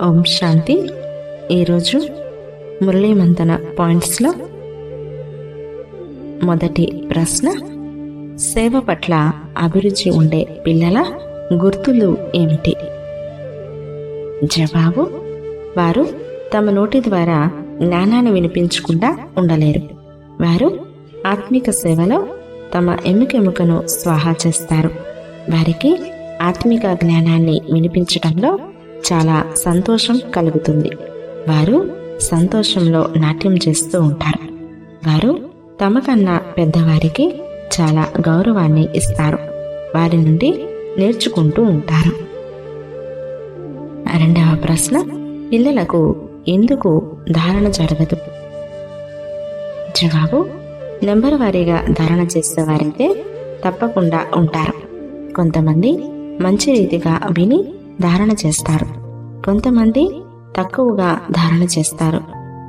ఓం శాంతి. ఈరోజు మురళీమంతన పాయింట్స్లో మొదటి ప్రశ్న సేవ పట్ల అభిరుచి ఉండే పిల్లల గుర్తులు ఏమిటి? జవాబు వారు తమ నోటి ద్వారా జ్ఞానాన్ని వినిపించకుండా ఉండలేరు. వారు ఆత్మిక సేవలో తమ ఎముకెముకను స్వాహా చేస్తారు. వారికి ఆత్మిక జ్ఞానాన్ని వినిపించడంలో చాలా సంతోషం కలుగుతుంది. వారు సంతోషంలో నాట్యం చేస్తూ ఉంటారు. వారు తమ కన్నా పెద్దవారికి చాలా గౌరవాన్ని ఇస్తారు. వారి నుండి నేర్చుకుంటూ ఉంటారు. రెండవ ప్రశ్న పిల్లలకు ఎందుకు ధారణ జరగదు? జవాబు నెంబర్ వారీగా ధారణ చేసేవారైతే తప్పకుండా ఉంటారు. కొంతమంది మంచి రీతిగా విని ధారణ చేస్తారు. కొంతమంది తక్కువగా ధారణ చేస్తారు.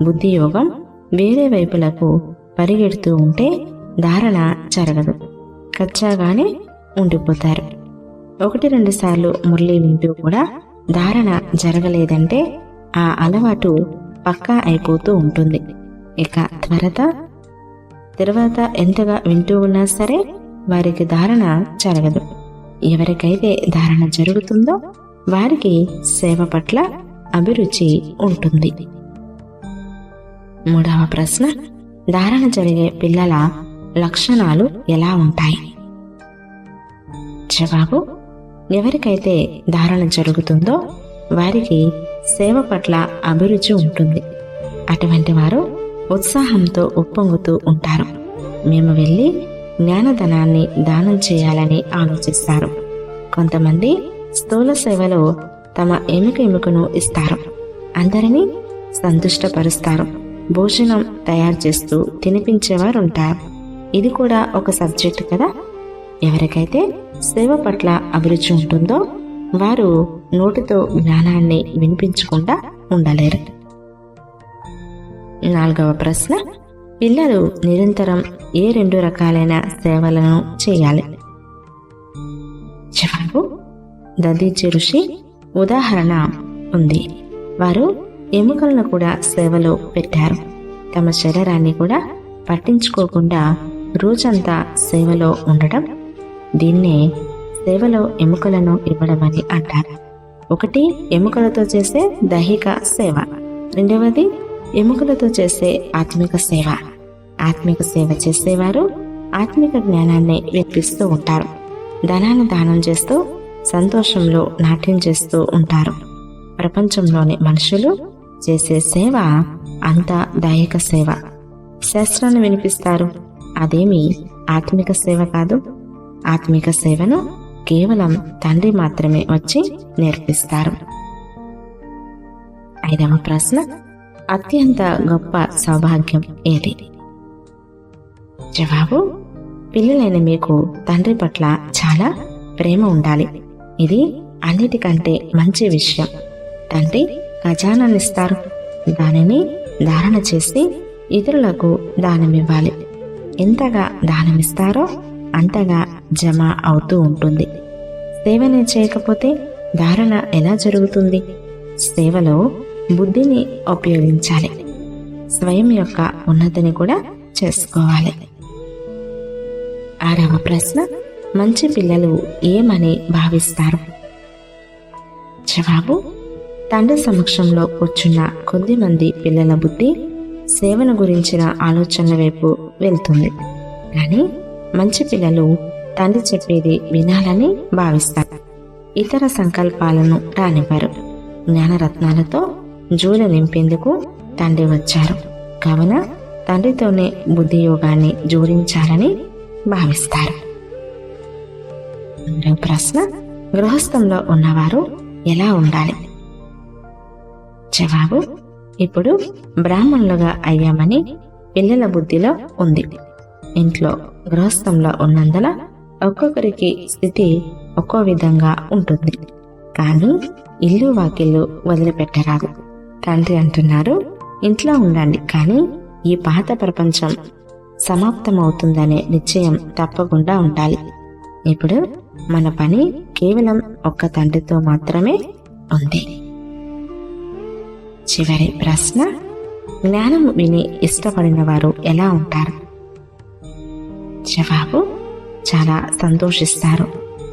బుద్ధి యోగం వేరే వైపులకు పరిగెడుతూ ఉంటే ధారణ జరగదు. కచ్చాగానే ఉండిపోతారు. ఒకటి రెండు సార్లు మురళి వింటూ కూడా ధారణ జరగలేదంటే ఆ అలవాటు పక్కా అయిపోతూ ఉంటుంది. ఇక త్వరత తర్వాత ఎంతగా వింటూ ఉన్నా సరే వారికి ధారణ జరగదు. ఎవరికైతే ధారణ జరుగుతుందో వారికి సేవ పట్ల అభిరుచి ఉంటుంది. మూడవ ప్రశ్న ధారణ జరిగే పిల్లల లక్షణాలు ఎలా ఉంటాయి? జవాబు ఎవరికైతే ధారణ జరుగుతుందో వారికి సేవ పట్ల అభిరుచి ఉంటుంది. అటువంటి వారు ఉత్సాహంతో ఉప్పొంగుతూ ఉంటారు. మేము వెళ్ళి జ్ఞానధనాన్ని దానం చేయాలని ఆలోచిస్తారు. కొంతమంది స్థూల సేవలో తమ ఎముక ఎముకను ఇస్తారు. అందరినీ సంతుష్టపరుస్తారు. భోజనం తయారు చేస్తూ తినిపించేవారు ఉంటారు ఇది కూడా ఒక సబ్జెక్ట్ కదా? ఎవరికైతే సేవ పట్ల అభిరుచి ఉంటుందో వారు నోటితో జ్ఞానాన్ని వినిపించకుండా ఉండలేరు. నాలుగవ ప్రశ్న. పిల్లలు నిరంతరం ఏ రెండు రకాలైన సేవలను చేయాలి? జవాబు దదీచి ఋషి ఉదాహరణ ఉంది. వారు ఎముకలను కూడా సేవలో పెట్టారు. తమ శరీరాన్ని కూడా పట్టించుకోకుండా రోజంతా సేవలో ఉండడం దీన్నే సేవలో ఎముకలను ఇవ్వడం అని అంటారు. ఒకటి ఎముకలతో చేసే దైహిక సేవ. రెండవది ఎముకలతో చేసే ఆత్మిక సేవ. ఆత్మిక సేవ చేసేవారు ఆత్మిక జ్ఞానాన్ని వ్యక్తిస్తూ ఉంటారు. ధనాన్ని దానం చేస్తూ సంతోషంలో నాట్యం చేస్తూ ఉంటారు. ప్రపంచంలోని మనుషులు చేసే సేవ అంతా దైహిక సేవ. శాస్త్రాన్ని వినిపిస్తారు. అదేమి ఆత్మిక సేవ కాదు. ఆత్మిక సేవను కేవలం తండ్రి మాత్రమే వచ్చి నేర్పిస్తారు. ఐదవ ప్రశ్న అత్యంత గొప్ప సౌభాగ్యం ఏది? జవాబు పిల్లలైన మీకు తండ్రి పట్ల చాలా ప్రేమ ఉండాలి. ఇది అన్నిటికంటే మంచి విషయం. తండ్రి ఖజానానిస్తారు దానిని ధారణ చేసి ఇతరులకు దానమివ్వాలి. ఎంతగా దానమిస్తారో అంతగా జమ అవుతూ ఉంటుంది. సేవనే చేయకపోతే ధారణ ఎలా జరుగుతుంది? సేవలో బుద్ధిని ఉపయోగించాలి. స్వయం యొక్క ఉన్నతిని కూడా చేసుకోవాలి. ఆరవ ప్రశ్న మంచి పిల్లలు ఏమని భావిస్తారు? జవాబు తండ్రి సమక్షంలో కూర్చున్న కొద్ది మంది పిల్లల బుద్ధి సేవను గురించిన ఆలోచనల వైపు వెళ్తుంది. కానీ మంచి పిల్లలు తండ్రి చెప్పేది వినాలని భావిస్తారు. ఇతర సంకల్పాలను రానివ్వరు. జ్ఞానరత్నాలతో జూలు నింపేందుకు తండ్రి వచ్చారు. కావున తండ్రితోనే బుద్ధి యోగాన్ని జోడించాలని భావిస్తారు. రెండవ ప్రశ్న గృహస్థంలో ఉన్నవారు ఎలా ఉండాలి? జవాబు ఇప్పుడు బ్రాహ్మణులుగా అయ్యామని పిల్లల బుద్ధిలో ఉంది. ఇంట్లో గృహస్థంలో ఉన్నందున ఒక్కొక్కరికి స్థితి ఒక్కో విధంగా ఉంటుంది. కానీ ఇల్లు వాకిళ్ళు వదిలిపెట్టరాదు. తండ్రి అంటున్నారు ఇంట్లో ఉండండి కానీ ఈ పాత ప్రపంచం సమాప్తమవుతుందనే నిశ్చయం తప్పకుండా ఉండాలి. ఇప్పుడు మన పని కేవలం ఒక్క తండ్రితో మాత్రమే ఉంది. చివరి ప్రశ్న జ్ఞానం విని ఇష్టపడిన వారు ఎలా ఉంటారు? జవాబు చాలా సంతోషిస్తారు.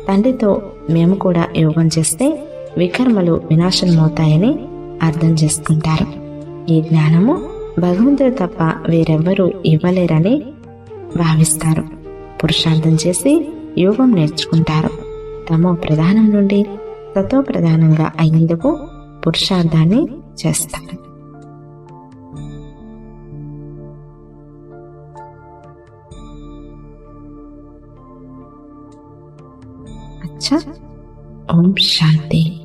తండ్రితో మేము కూడా యోగం చేస్తే వికర్మలు వినాశనమవుతాయని అర్థం చేసుకుంటారు. ఈ జ్ఞానము భగవంతుడు తప్ప వేరెవ్వరూ ఇవ్వలేరని భావిస్తారు. పురుషార్థం చేసి యోగం నేర్చుకుంటారు. తమో ప్రధానం నుండి తతో ప్రధానంగా అయ్యేందుకు పురుషార్థాన్ని చేస్తారు. అచ్చా. ఓం శాంతి.